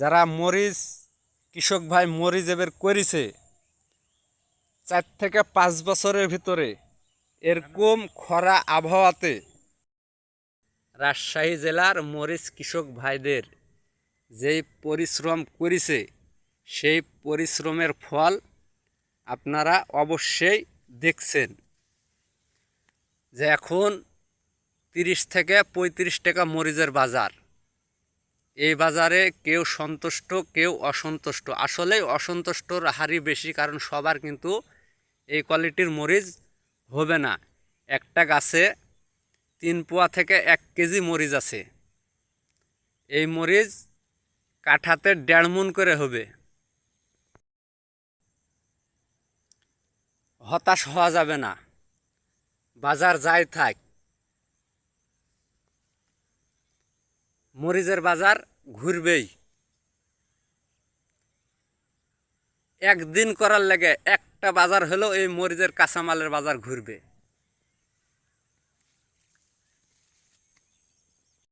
যারা মরিচ, কৃষক ভাই মরিচ এবার করেছে, চার থেকে পাঁচ বছরের ভিতরে এরকম খরা আবহাওয়াতে রাজশাহী জেলার মরিচ কৃষক ভাইদের যেই পরিশ্রম করেছে, সেই পরিশ্রমের ফল আপনারা অবশ্যই দেখছেন। যে এখন তিরিশ থেকে পঁয়ত্রিশ টাকা মরিচের বাজার। এই বাজারে কেউ সন্তুষ্ট, কেউ অসন্তুষ্ট। আসলে অসন্তুষ্টর হারই বেশি, কারণ সবার কিন্তু এই কোয়ালিটির মরিচ হবে না। একটা গাছে তিন পোয়া থেকে এক কেজি মরিচ আছে। এই মরিচ কাঠাতে দেড় মন করে হবে। হতাশ হওয়া যাবে না। বাজার যাই থাক। মরিচের বাজার ঘুরবেই। একদিন করার লেগে একটা বাজার হলেও এই মরিচের কাঁচামালের বাজার ঘুরবে।